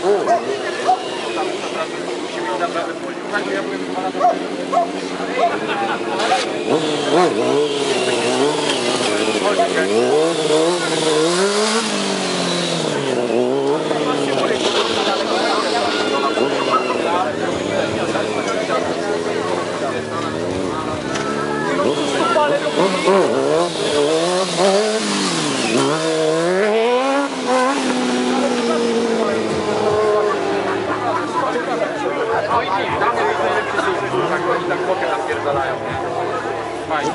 Oh, Oh, oh, oh. No i nic, damy najlepszy sukces, tak oni tak bokę napierdalają, nie? Fajnie.